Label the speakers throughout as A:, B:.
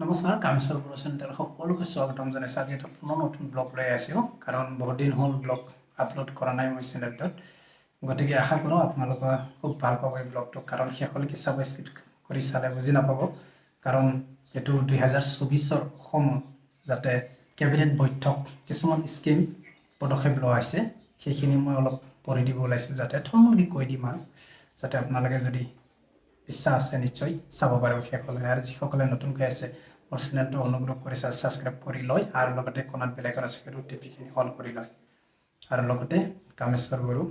A: নমস্কাৰ কামেশ্বৰ গুৰু চেণ্টাৰ সকলোকে স্বাগতম জনাইছোঁ। আজি এটা পুনৰ নতুন ব্লগ লৈ আহিছোঁ কাৰণ বহুত দিন হ'ল ব্লগ আপলোড কৰা নাই মই চেনেলটোত গতিকে আশা কৰোঁ আপোনালোকে খুব ভাল পাব এই ব্লগটো কাৰণ শেষলৈকে চাব স্কিপ কৰি চালে বুজি নাপাব। কাৰণ এইটো দুহেজাৰ চৌবিছৰ অসম যাতে কেবিনেট বৈঠক কিছুমান স্কিম পদক্ষেপ লোৱা হৈছে সেইখিনি মই অলপ পঢ়ি দিব ওলাইছোঁ যাতে থুলমূলকৈ কৈ দিম আৰু যাতে আপোনালোকে যদি ইচ্ছা আছে নিশ্চয়, চাব পাৰিব শেষলৈ আৰু যিসকলে নতুনকৈ আছে, মোৰ চেনেলটো অনুগ্ৰহ কৰি ছাবস্ক্ৰাইব কৰি লয়, আৰু লগতে কোণাত বেলেগত আছে, সেইটো টিপিখিনি অল কৰি লয়। আৰু লগতে কামেশ্বৰ গুৰু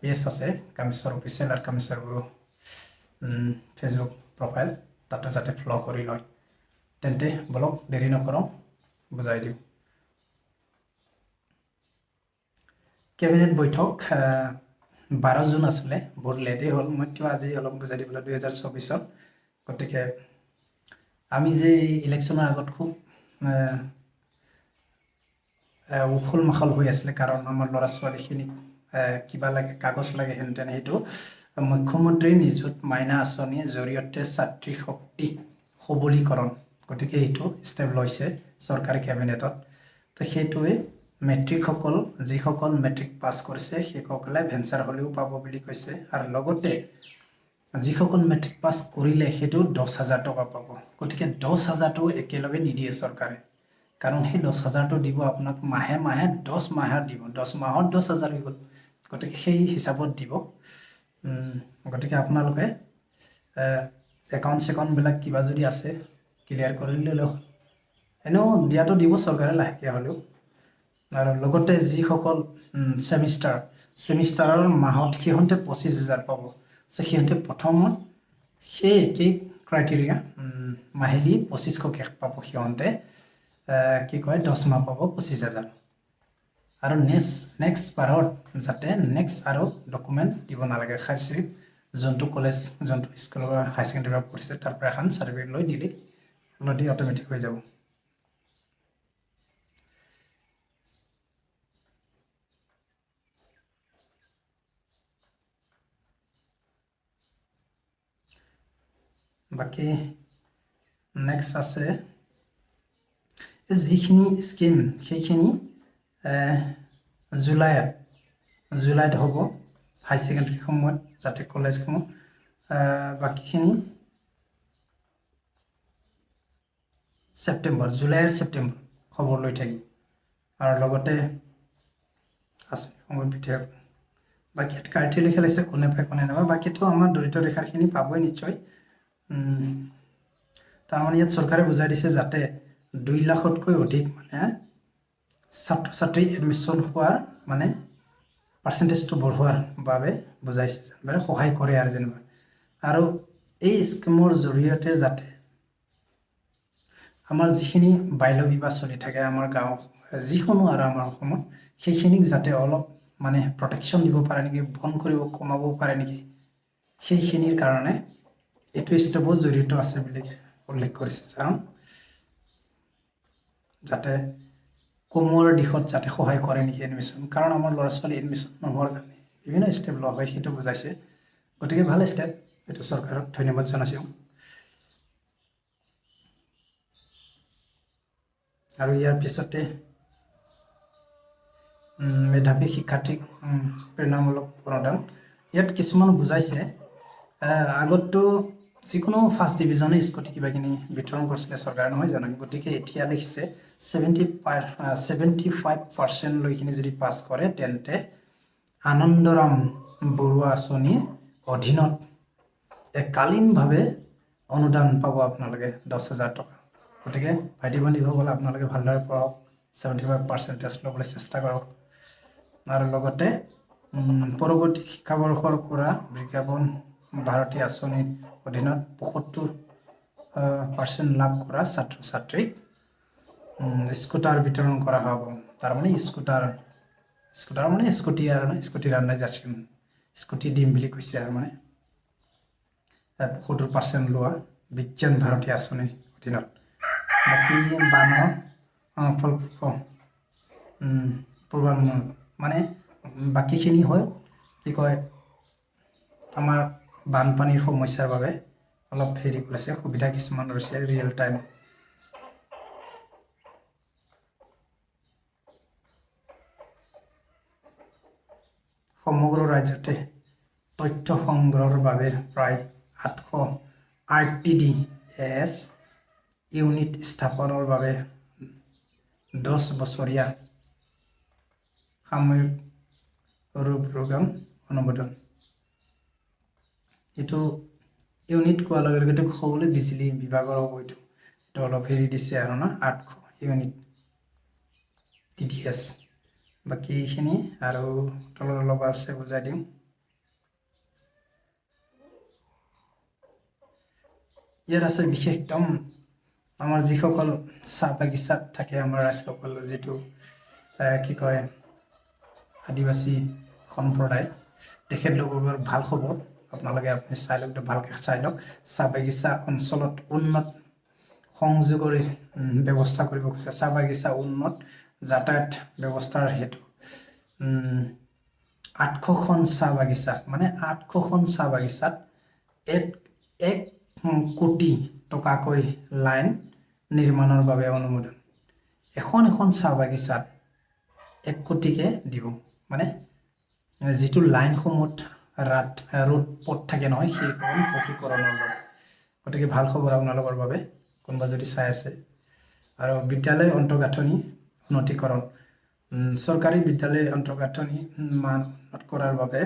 A: পেজ আছে, কামেশ্বৰ অফিচিয়েল আৰু কামেশ্বৰ গুৰু ফেচবুক প্ৰফাইল তাতো যাতে ফ'ল' কৰি লয়। তেন্তে বলক দেৰি নকৰোঁ, বুজাই দিওঁ। কেবিনেট বৈঠক বাৰ জুন আছিলে বহুত লেটেই হ'ল। মইতো আজি অলপ বুজাই দিবলৈ দুহেজাৰ চৌবিছত। গতিকে আমি যে ইলেকশ্যনৰ আগত খুব উখল মাখল হৈ আছিলে কাৰণ আমাৰ ল'ৰা ছোৱালীখিনিক কিবা লাগে কাগজ লাগে হেন তেন সেইটো মুখ্যমন্ত্ৰীৰ নিযুত মাইনা আঁচনিৰ জৰিয়তে ছাত্ৰী শক্তি সবলীকৰণ গতিকে এইটো ষ্টেপ লৈছে চৰকাৰী কেবিনেটত তো সেইটোৱে মেট্ৰিকসকল, যিসকল মেট্ৰিক পাছ কৰিছে, সেইসকলে ভেঞ্চাৰ হ'লেও পাব বুলি কৈছে। আৰু লগতে যিসকল মেট্ৰিক পাছ কৰিলে সেইটো দহ হাজাৰ টকা পাব। গতিকে দহ হাজাৰটো একেলগে নিদিয়ে চৰকাৰে। কাৰণ সেই দহ হাজাৰটো দিব আপোনাক মাহে মাহে দহ মাহত দিব। দহ মাহত দহ হাজাৰ হৈ গ'ল। গতিকে সেই হিচাপত দিব। গতিকে আপোনালোকে একাউণ্ট চেকাউণ্টবিলাক কিবা যদি আছে ক্লিয়াৰ কৰি ল'লে হ'ল। এনেও দিয়াটো দিব চৰকাৰে লাহেকৈ হ'লেও। আৰু লগতে যিসকল ছেমিষ্টাৰ ছেমিষ্টাৰৰ মাহত সিহঁতে পঁচিছ হাজাৰ পাব। চ' সিহঁতে প্ৰথমত সেই একেই ক্ৰাইটেৰিয়া মাহিলী পঁচিছশকৈ পাব সিহঁতে কি কয় দহ মাহ পাব পঁচিছ হাজাৰ। আৰু নেক্সট নেক্সট বাৰত যাতে নেক্সট আৰু ডকুমেণ্ট দিব নালাগে খালি যোনটো কলেজ যোনটো স্কুলৰ হাই ছেকেণ্ডেৰী পৰা পঢ়িছে তাৰ পৰা এখন চাৰ্টিফিকেট লৈ দিলেই দি অট'মেটিক হৈ যাব। বাকী নেক্সট আছে। যিখিনি স্কিম সেইখিনি জুলাইত জুলাইত হ'ব। হাই ছেকেণ্ডেৰী সময়ত যাতে কলেজসমূহ বাকীখিনি ছেপ্টেম্বৰ জুলাইৰ ছেপ্টেম্বৰ খবৰ লৈ থাকিব। আৰু লগতে আঁচনিসমূহ বিধেয়ক বাকী ইয়াত কাৰ্টি লিখা লাগিছে কোনে পায় কোনে নাপায়। বাকীতো আমাৰ দৰিদ্ৰ ৰেখাখিনি পাবই নিশ্চয়। তাৰমানে ইয়াত চৰকাৰে বুজাই দিছে যাতে দুই লাখতকৈ অধিক মানে ছাত্ৰ ছাত্ৰী এডমিশ্যন হোৱাৰ মানে পাৰ্চেণ্টেজটো বঢ়োৱাৰ বাবে বুজাইছে মানে সহায় কৰে আৰু যেনিবা। আৰু এই স্কিমৰ জৰিয়তে যাতে আমাৰ যিখিনি বাল্য বিবাহ চলি থাকে আমাৰ গাঁও যিকোনো আৰু আমাৰ অসমত সেইখিনিক যাতে অলপ মানে প্ৰটেকশ্যন দিব পাৰে নেকি বন্ধ কৰিব কমাব পাৰে নেকি সেইখিনিৰ কাৰণে এইটো ষ্টেপো জড়িত আছে বুলি উল্লেখ কৰিছে কাৰণ যাতে কমোৱাৰ দিশত যাতে সহায় কৰে নেকি এডমিশ্যন। কাৰণ আমাৰ ল'ৰা ছোৱালী এডমিশ্যন নোহোৱাৰ কাৰণে বিভিন্ন ষ্টেপ লোৱা হয় সেইটো বুজাইছে। গতিকে ভাল ষ্টেপ এইটো চৰকাৰক ধন্যবাদ জনাইছোঁ। আৰু ইয়াৰ পিছতে মেধাৱী শিক্ষাৰ্থীক প্ৰেৰণামূলক অনুদান ইয়াত কিছুমান বুজাইছে। আগততো যিকোনো ফাৰ্ষ্ট ডিভিজনে স্কুটি কিবা কিনি বিতৰণ কৰিছিলে চৰকাৰে নহয় জানো? গতিকে এতিয়া লিখিছে ছেভেণ্টি ছেভেণ্টি ফাইভ পাৰ্চেণ্টলৈখিনি যদি পাছ কৰে তেন্তে আনন্দৰাম বৰুৱা আঁচনিৰ অধীনত একালীনভাৱে অনুদান পাব আপোনালোকে দহ হাজাৰ টকা। গতিকে ভাইটি ভণ্টিসকলে আপোনালোকে ভালদৰে পঢ়ক ছেভেণ্টি ফাইভ পাৰ্চেণ্টেজ ল'বলৈ চেষ্টা কৰক। আৰু লগতে পৰৱৰ্তী শিক্ষাবৰ্ষৰ পৰা বিজ্ঞাপন ভাৰতী আঁচনিৰ অধীনত পঁয়সত্তৰ পাৰ্চেণ্ট লাভ কৰা ছাত্ৰ ছাত্ৰীক স্কুটাৰ বিতৰণ কৰা হ'ব। তাৰমানে স্কুটাৰ স্কুটাৰ মানে স্কুটি আৰু স্কুটি ৰান্ধাই যাচিম স্কুটি দিম বুলি কৈছে আৰু মানে। পঁয়সত্তৰ পাৰ্চেণ্ট লোৱা বিজ্ঞান ভাৰতী আঁচনিৰ অধীনত। বাকী বানৰ ফলপ্ৰসূ পূৰ্বানুমান মানে বাকীখিনি হ'ল, কি কয়, আমাৰ বানপানীৰ সমস্যাৰ বাবে অলপ হেৰি কৰিছে, সুবিধা কিছুমান ৰৈছে ৰিয়েল টাইম সমগ্ৰ ৰাজ্যতে তথ্য সংগ্ৰহৰ বাবে প্ৰায় আঠশ R T D S unit স্থাপনৰ বাবে দহ বছৰীয়া সাময়িক ৰূপৰোগণ অনুমোদন। এইটো ইউনিট কোৱাৰ লগে লগে সকলোৱে বিজুলী বিভাগৰ হ'ব এইটো। এইটো অলপ হেৰি দিছে আৰু না আঠশ ইউনিট টি ডি এছ বাকী এইখিনি আৰু তলত অলপ আছে বুজাই দিওঁ। ইয়াত আছে বিশেষ একদম আমাৰ যিসকল চাহ বাগিচাত থাকে আমাৰ ৰাইজসকল যিটো কি কয় আদিবাসী সম্প্ৰদায় তেখেতলোকৰ ভাল খবৰ। আপোনালোকে আপুনি চাই লওক ভালকৈ চাই লওক। চাহ বাগিচা অঞ্চলত উন্নত সংযোগৰ ব্যৱস্থা কৰিব খুজিছে। চাহ বাগিচা উন্নত যাতায়াত ব্যৱস্থাৰ হেতু আঠশখন চাহ বাগিচা মানে আঠশখন চাহ বাগিচাত এক এক কোটি টকাকৈ লাইন নিৰ্মাণৰ বাবে অনুমোদন। এখন এখন চাহ বাগিচাত এক কোটিকে দিব। মানে যিটো লাইনসমূহত ৰাত ৰোড পথ থাকে নহয় সেইখন পকীকৰণৰ বাবে। গতিকে ভাল খবৰ আপোনালোকৰ বাবে কোনোবা যদি চাই আছে। আৰু বিদ্যালয় অন্তঃগাঁথনি উন্নতিকৰণ। চৰকাৰী বিদ্যালয় অন্তঃগাঁথনি মান উন্নত কৰাৰ বাবে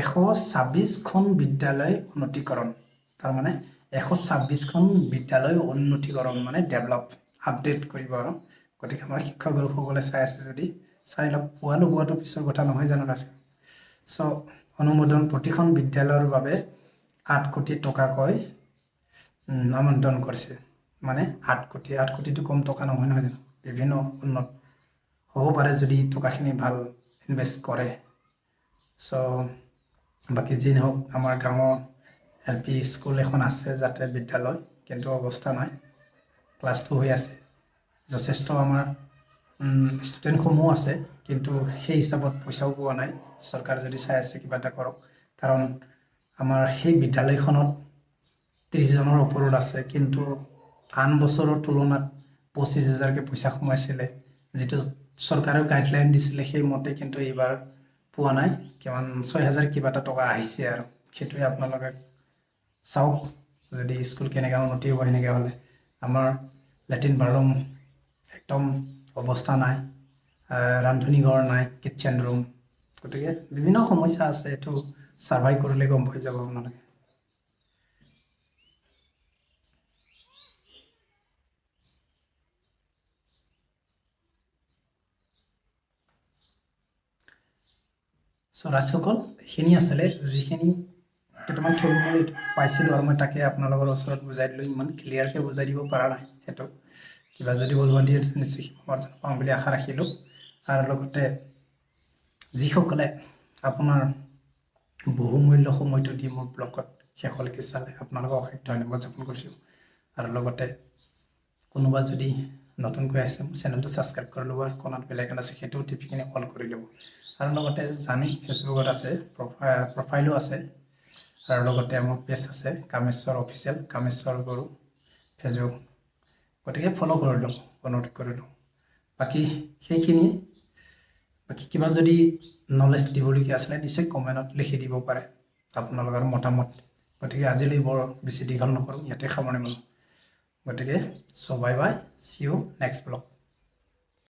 A: এশ ছাব্বিছখন বিদ্যালয় উন্নতিকৰণ। তাৰমানে এশ ছাব্বিছখন বিদ্যালয় উন্নতিকৰণ মানে ডেভেলপ আপডেট কৰিব আৰু। গতিকে আমাৰ শিক্ষাগুৰুসকলে চাই আছে যদি চাই লওক পোৱা নোপোৱাটো পিছৰ কথা নহয় জানো আছে চ' অনুমোদন প্ৰতিখন বিদ্যালয়ৰ বাবে আঠ কোটি টকাকৈ আমন্ত্ৰণ কৰিছে। মানে আঠ কোটি, আঠ কোটিটো কম টকা নহয় নহয় জানো? বিভিন্ন উন্নত হ'ব পাৰে যদি টকাখিনি ভালো ইনভেষ্ট কৰে। চ' বাকী যি নহওক, আমাৰ গাঁৱৰ এল পি স্কুল এখন আছে যাতে বিদ্যালয়, কিন্তু অৱস্থা নাই। ক্লাছটো হৈ আছে। যথেষ্ট আমাৰ ষ্টুডেণ্টসমূহ আছে কিন্তু সেই হিচাপত পইচাও পোৱা নাই। চৰকাৰে যদি চাই আছে কিবা এটা কৰক। কাৰণ আমাৰ সেই বিদ্যালয়খনত ত্ৰিছজনৰ ওপৰত আছে কিন্তু আন বছৰৰ তুলনাত পঁচিছ হাজাৰকৈ পইচা সোমাইছিলে যিটো চৰকাৰেও গাইডলাইন দিছিলে সেইমতে কিন্তু এইবাৰ পোৱা নাই। কিমান ছয় হাজাৰ কিবা এটা টকা আহিছে আৰু। সেইটোৱে আপোনালোকে চাওক যদি স্কুল কেনেকৈ উন্নতি হ'ব সেনেকৈ হ'লে। আমাৰ লেট্ৰিন বাথৰুম একদম অৱস্থা নাই ৰান্ধনীঘৰ নাই কিটচেন ৰুম গতিকে বিভিন্ন সমস্যা আছে, এইটো ছাৰ্ভাই কৰিলে গম পাই যাব আপোনালোকে। চ' এইখিনি আছিলে, যিখিনি কেইটামান থুলমূল পাইছিলোঁ আৰু মই তাকে আপোনালোকৰ ওচৰত বুজাই দিলোঁ, ইমান ক্লিয়াৰকৈ বুজাই দিব পৰা নাই সেইটো। কিবা যদি বলবন্তি নিশ্চয় শিক্ষাৰ্জন পাওঁ বুলি আশা ৰাখিলোঁ। আৰু লগতে যিসকলে আপোনাৰ বহুমূল্য সময়টো দি মোৰ ব্লগত শেষলৈকে চালে, আপোনালোকক অশেষ ধন্যবাদ জ্ঞাপন কৰিছোঁ। আৰু লগতে কোনোবা যদি নতুনকৈ আহিছে মোৰ চেনেলটো ছাবস্ক্ৰাইব কৰি ল'ব আৰু বেলেগ আছে সেইটোও টিপি কিনে অল কৰি ল'ব। আৰু লগতে জানি ফেচবুকত আছে প্ৰফাইলো আছে। আৰু লগতে মোৰ পেজ আছে, কামেশ্বৰ অফিচিয়েল কামেশ্বৰ গৰু। ফেচবুক গতিকে ফ'ল' কৰি লওঁ অনুৰোধ কৰিলোঁ। বাকী সেইখিনিয়ে। বাকী কিবা যদি নলেজ দিবলগীয়া আছিলে, নিশ্চয় কমেণ্টত লিখি দিব পাৰে। আপোনালোকৰ মতামত। গতিকে আজিলৈ বৰ বেছি দীঘল নকৰোঁ, ইয়াতে সামৰণি মাৰোঁ। গতিকে so' bye bye see you next blog